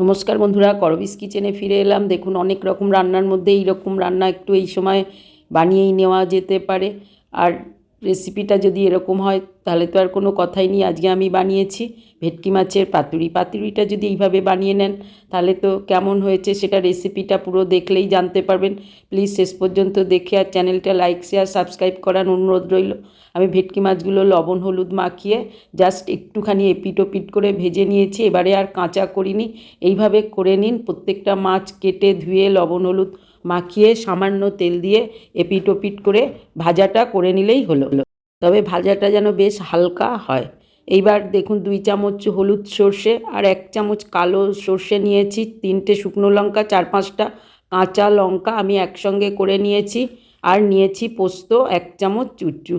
নমস্কার বন্ধুরা, করবিস কিচেনে ফিরে এলাম। দেখুন, অনেক রকম রান্নার মধ্যে এইরকম রান্না একটু এই সময় বানিয়েই নেওয়া যেতে পারে। আর রেসিপিটা যদি এরকম হয়, তাহলে তো আর কোনো কথাই নেই। আজকে আমি বানিয়েছি ভেটকি মাছের পাতুরি। পাতুরিটা যদি এইভাবে বানিয়ে নেন, তাহলে তো কেমন হয়েছে সেটা রেসিপিটা পুরো দেখলেই জানতে পারবেন। প্লিজ শেষ পর্যন্ত দেখে আর চ্যানেলটা লাইক শেয়ার সাবস্ক্রাইব করার অনুরোধ রইল। আমি ভেটকি মাছগুলো লবণ, হলুদ মাখিয়ে জাস্ট একটুখানি এপিট ওপিট করে ভেজে নিয়েছি। এবারে আর কাঁচা করিনি। এইভাবে করে নিন। প্রত্যেকটা মাছ কেটে ধুয়ে লবণ, হলুদ মাখিয়ে সামান্য তেল দিয়ে এপিট ওপিট করে ভাজাটা করে নিলেই হলো। তবে ভাজাটা যেন বেশ হালকা হয়। এইবার দেখুন দুই চামচ হলুদ সর্ষে আর এক চামচ কালো সর্ষে নিয়েছি, তিনটে শুকনো লঙ্কা, চার পাঁচটা কাঁচা লঙ্কা আমি একসঙ্গে করে নিয়েছি আর নিয়েছি পোস্ত, এক চামচ চুচু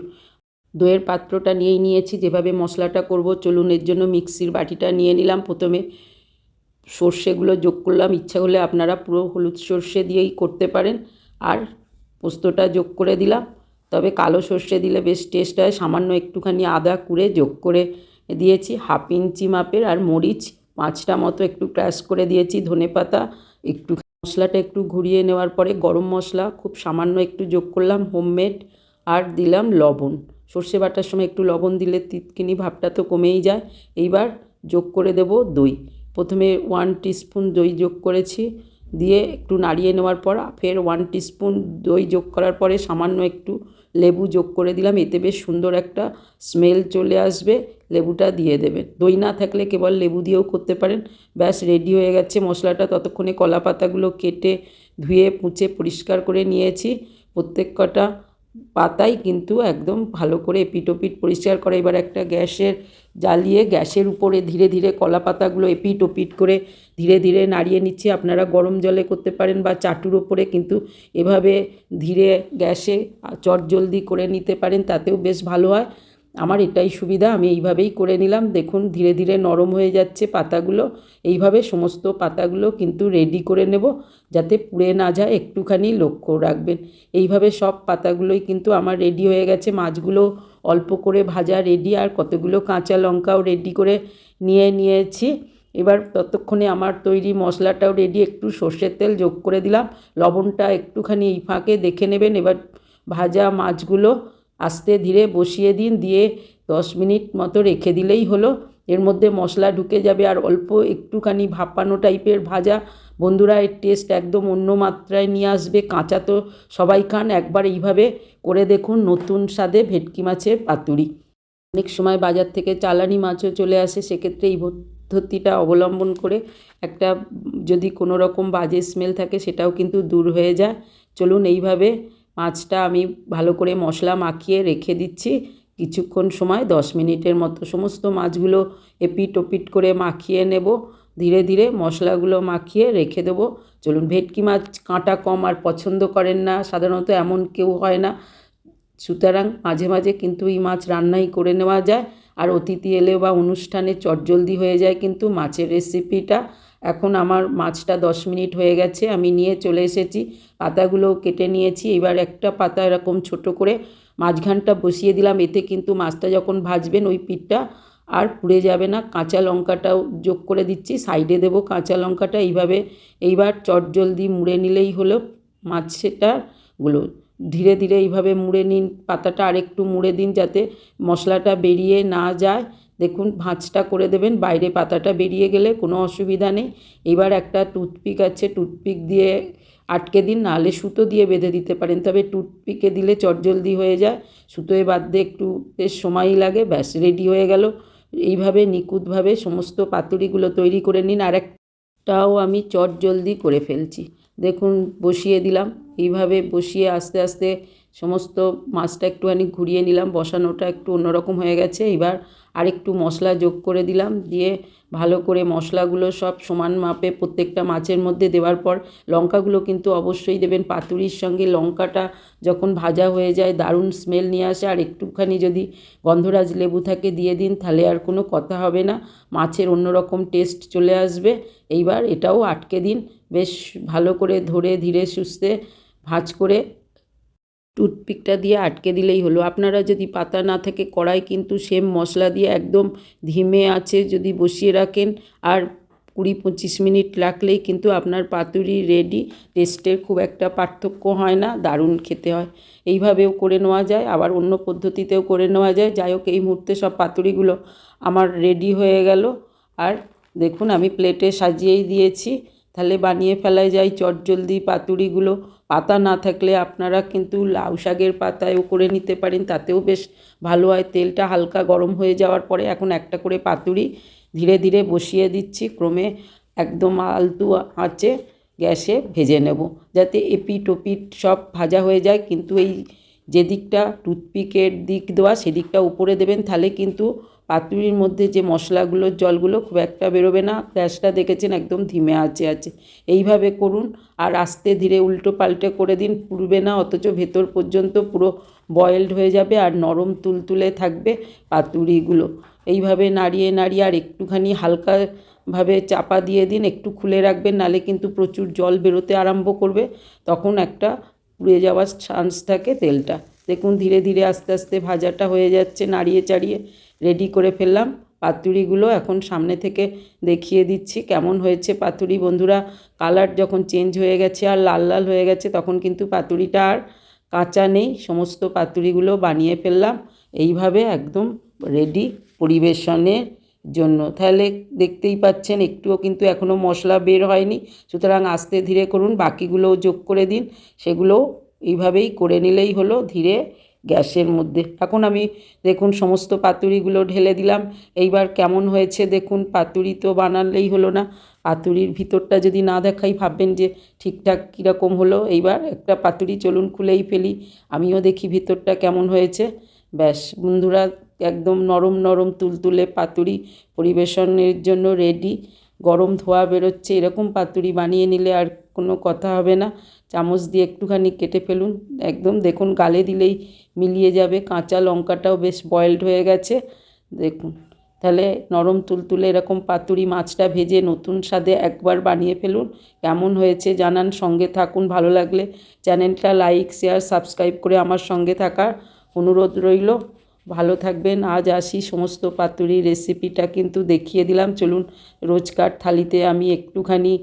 দইয়ের পাত্রটা নিয়েই নিয়েছি, যেভাবে মশলাটা করব, চলুন এর জন্য মিক্সির বাটিটা নিয়ে নিলাম প্রথমে। সর্ষেগুলো যোগ করলাম, ইচ্ছা হলে আপনারা পুরো হলুদ সর্ষে দিয়েই করতে পারেন। আর পোস্তটা যোগ করে দিলাম। তবে কালো সর্ষে দিলে বেশ টেস্ট হয়। সামান্য একটুখানি আদা কুড়ে যোগ করে দিয়েছি। হাফ ইঞ্চি মাপের আর মরিচ পাঁচটা মতো একটু ক্র্যাশ করে দিয়েছি ধনে পাতা। একটু মশলাটা একটু ঘুরিয়ে নেওয়ার পরে গরম মশলা খুব সামান্য একটু যোগ করলাম হোমমেড আর দিলাম লবণ। সর্ষে বাটার সময় একটু লবণ দিলে তিতকিনি ভাবটা তো কমেই যায়। এইবার যোগ করে দেব দই। প্রথমে ওয়ান টিস্পুন দই যোগ করেছি, দিয়ে একটু নাড়িয়ে নেওয়ার পর ফের ওয়ান টিস্পুন দই যোগ করার পরে সামান্য একটু লেবু যোগ করে দিলাম, এতে বেশ সুন্দর একটা স্মেল চলে আসবে, লেবুটা দিয়ে দেবেন। দই না থাকলে কেবল লেবু দিয়েও করতে পারেন। ব্যাস রেডি হয়ে গেছে। মশলাটা ততক্ষণে কলা পাতাগুলো কেটে ধুয়ে, পুঁচে পরিষ্কার করে নিয়েছি। প্রত্যেক কটা পাতাই কিন্তু একদম ভালো করে এপিটোপিট পরিষ্কার করে। এবার একটা গ্যাসের জ্বালিয়ে গ্যাসের উপরে ধীরে ধীরে কলা পাতাগুলো এপিট ওপিট করে ধীরে ধীরে নাড়িয়ে নিচ্ছি। আপনারা গরম জলে করতে পারেন বা চাটুর ওপরে কিন্তু এভাবে ধীরে গ্যাসে চটজলদি করে নিতে পারেন, তাতেও বেশ ভালো হয়। আমার এটাই সুবিধা, আমি এইভাবেই করে নিলাম। দেখুন, ধীরে ধীরে নরম হয়ে যাচ্ছে পাতাগুলো। এইভাবে সমস্ত পাতাগুলো কিন্তু রেডি করে নেব, যাতে পুড়ে না যায়, একটুখানি লক্ষ্য রাখবেন। এইভাবে সব পাতাগুলোই কিন্তু আমার রেডি হয়ে গেছে। মাছগুলো অল্প করে ভাজা রেডি আর কতগুলো কাঁচা লঙ্কাও রেডি করে নিয়ে নিয়েছি। এবার ততক্ষণে আমার তৈরি মশলাটাও রেডি একটু সর্ষের তেল যোগ করে দিলাম। লবণটা একটুখানি এই ফাঁকে দেখে নেবেন। এবার ভাজা মাছগুলো আস্তে ধীরে বসিয়ে দিন, দিয়ে দশ মিনিট মতো রেখে দিলেই হলো। এর মধ্যে মশলা ঢুকে যাবে আর অল্প একটুখানি ভাপানো টাইপের ভাজা। বন্ধুরা, এর টেস্ট একদম অন্য মাত্রায় নিয়ে আসবে। কাঁচা তো সবাই খান, একবার এইভাবে করে দেখুন নতুন স্বাদে ভেটকি মাছের পাতুরি। অনেক সময় বাজার থেকে চালানি মাছও চলে আসে, সেক্ষেত্রে এই পদ্ধতিটা অবলম্বন করে একটা যদি কোনো রকম বাজে স্মেল থাকে, সেটাও কিন্তু দূর হয়ে যায়। চলুন এইভাবে মাছটা আমি ভালো করে মশলা মাখিয়ে রেখে দিচ্ছি। কিছুক্ষণ সময়, দশ মিনিটের মতো সমস্ত মাছগুলো এপিট ওপিট করে মাখিয়ে নেব। ধীরে ধীরে মশলাগুলো মাখিয়ে রেখে দেবো। চলুন, ভেটকি মাছ কাঁটা কম আর পছন্দ করেন না, সাধারণত এমন কেউ হয় না। সুতরাং মাঝে মাঝে কিন্তু এই মাছ রান্নাই করে নেওয়া যায়। আর অতিথি এলে বা অনুষ্ঠানে চটজলদি হয়ে যায় কিন্তু মাছের রেসিপিটা এখন আমার মাছটা দশ মিনিট হয়ে গেছে, আমি নিয়ে চলে এসেছি। পাতাগুলো কেটে নিয়েছি, এবার একটা পাতা এরকম ছোট করে মাঝখানটা বসিয়ে দিলাম, এতে কিন্তু মাছটা যখন ভাজবেন ওই পিঠটা আর পুড়ে যাবে না। কাঁচা লঙ্কাটাও যোগ করে দিচ্ছি, সাইডে দেবো কাঁচা লঙ্কাটা, এইভাবে এইবার চটজলদি মুড়ে নিলেই হলো মাছেটাগুলো। ধীরে ধীরে এইভাবে মুড়ে নিন, পাতাটা আরেকটু মুড়ে দিন যাতে মশলাটা বেরিয়ে না যায়। দেখুন, ভাঁজটা করে দেবেন, বাইরে পাতাটা বেরিয়ে গেলে কোনো অসুবিধা নেই। এবার একটা টুথপিক আছে, টুথপিক দিয়ে আটকে দিন, নাহলে সুতো দিয়ে বেঁধে দিতে পারেন। তবে টুথপিকে দিলে চটজলদি হয়ে যায়, সুতোয় বাঁধতে একটু বেশ সময়ই লাগে, ব্যাস, রেডি হয়ে গেল। এইভাবে নিখুঁতভাবে সমস্ত পাতুরিগুলো তৈরি করে নিন। আর একটাও আমি চটজলদি করে ফেলছি। দেখুন, বসিয়ে দিলাম। এইভাবে বসিয়ে আস্তে আস্তে সমস্ত মাছটা একটুখানি ঘুরিয়ে নিলাম। বসানোটা একটু অন্যরকম হয়ে গেছে। এবার আরেকটু মশলা যোগ করে দিলাম। দিয়ে ভালো করে মশলাগুলো সব সমান মাপে প্রত্যেকটা মাছের মধ্যে দেওয়ার পর লঙ্কাগুলো কিন্তু অবশ্যই দেবেন। পাতুরির সঙ্গে লঙ্কাটা যখন ভাজা হয়ে যায়, দারুণ স্মেল নিয়ে আসে। আর একটুখানি যদি গন্ধরাজ লেবু থাকে দিয়ে দিন, তাহলে আর কোনো কথা হবে না। মাছের অন্যরকম টেস্ট চলে আসবে। এইবার এটাও আটকে দিন। বেশ ভালো করে ধরে ধীরে সুস্থে ভাজ করে টুথপিকটা দিয়ে আটকে দিলেই হলো। আপনারা যদি পাতা না থাকে কড়াই কিন্তু সেম মশলা দিয়ে একদম ধিমে আছে যদি বসিয়ে রাখেন আর কুড়ি পঁচিশ মিনিট লাগলেই কিন্তু আপনার পাতুরি রেডি টেস্টের খুব একটা পার্থক্য হয় না, দারুণ খেতে হয়। এইভাবেও করে নেওয়া যায়, আবার অন্য পদ্ধতিতেও করে নেওয়া যায়। যাই হোক, এই মুহূর্তে সব পাতুরিগুলো আমার রেডি হয়ে গেল। আর দেখুন, আমি প্লেটে সাজিয়েই দিয়েছি। তাহলে বানিয়ে ফেলা যায় চটজলদি পাতুরিগুলো পাতা না থাকলে আপনারা কিন্তু লাউ শাকের পাতায়ও করে নিতে পারেন, তাতেও বেশ ভালো হয়। তেলটা হালকা গরম হয়ে যাওয়ার পরে এখন একটা করে পাতুরি ধীরে ধীরে বসিয়ে দিচ্ছি। ক্রমে একদম আলতু আঁচে গ্যাসে ভেজে নেব যাতে এপিট ওপিট সব ভাজা হয়ে যায়। কিন্তু এই যে দিকটা টুথপিকের দিক দেওয়া সেদিকটা উপরে দেবেন, তাহলে কিন্তু পাতুরির মধ্যে যে মশলাগুলোর জলগুলো খুব একটা বেরোবে না। গ্যাসটা দেখেছেন একদম ধিমে আছে আছে। এইভাবে করুন আর আস্তে ধীরে উল্টো পাল্টে করে দিন, পুড়বে না, অথচ ভেতর পর্যন্ত পুরো বয়েলড হয়ে যাবে আর নরম তুলতুলে থাকবে পাতুরিগুলো। এইভাবে নাড়িয়ে নাড়িয়ে আর একটুখানি হালকাভাবে চাপা দিয়ে দিন, একটু খুলে রাখবেন, নালে কিন্তু প্রচুর জল বেরোতে আরম্ভ করবে। তখন একটা পুড়ে যাওয়ার চান্স থাকে তেলটা। দেখুন ধীরে ধীরে আস্তে আস্তে ভাজাটা হয়ে যাচ্ছে, নাড়িয়ে চাড়িয়ে রেডি করে ফেললাম। পাতুরিগুলো এখন সামনে থেকে দেখিয়ে দিচ্ছি কেমন হয়েছে পাতুরি বন্ধুরা কালার যখন চেঞ্জ হয়ে গেছে আর লাল লাল হয়ে গেছে, তখন কিন্তু পাতুরিটা আর কাঁচা নেই। সমস্ত পাতুরিগুলো বানিয়ে ফেললাম। এইভাবে একদম রেডি পরিবেশনের জন্য। তাহলে দেখতেই পাচ্ছেন, একটুও কিন্তু এখনও মশলা বের হয়নি। সুতরাং আস্তে ধীরে করুন। বাকিগুলোও যোগ করে দিন। সেগুলো এইভাবেই করে নিলেই হলো, ধীরে গ্যাসের মধ্যে। এখন আমি দেখুন সমস্ত পাতুরিগুলো ঢেলে দিলাম। এইবার কেমন হয়েছে দেখুন পাতুরি তো বানালেই হলো না। পাতুরির ভিতরটা যদি না দেখাই, ভাববেন যে ঠিকঠাক কীরকম হলো। এইবার একটা পাতুরি চলুন খুলেই ফেলি। আমিও দেখি ভিতরটা কেমন হয়েছে। ব্যাস, বন্ধুরা, একদম নরম নরম তুলতুলে পাতুরি পরিবেশনের জন্য রেডি গরম ধোয়া বেরোচ্ছে, এরকম পাতুরি বানিয়ে নিলে আর কোনো কথা হবে না। চামচ দিয়ে একটুখানি কেটে ফেলুন, একদম দেখুন গালে দিলেই মিলিয়ে যাবে। কাঁচা লঙ্কাটাও বেশ বয়েলড হয়ে গেছে, দেখুন। তাহলে নরম তুলতুলে এরকম পাতুরি মাছটা ভেজে নতুন স্বাদে একবার বানিয়ে ফেলুন। কেমন হয়েছে জানান, সঙ্গে থাকুন। ভালো লাগলে চ্যানেলটা লাইক, শেয়ার, সাবস্ক্রাইব করে আমার সঙ্গে থাকার অনুরোধ রইল। ভালো থাকবেন। আজ আসি সমস্ত পাতুরি রেসিপিটা কিন্তু দেখিয়ে দিলাম। চলুন রোজকার থালিতে আমি একটুখানি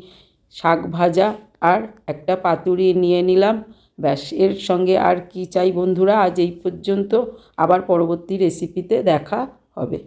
শাক ভাজা আর একটা পাতুরি নিয়ে নিলাম। ব্যাস, এর সঙ্গে আর কি চাই বন্ধুরা? আজ এই পর্যন্ত। আবার পরবর্তী রেসিপিতে দেখা হবে।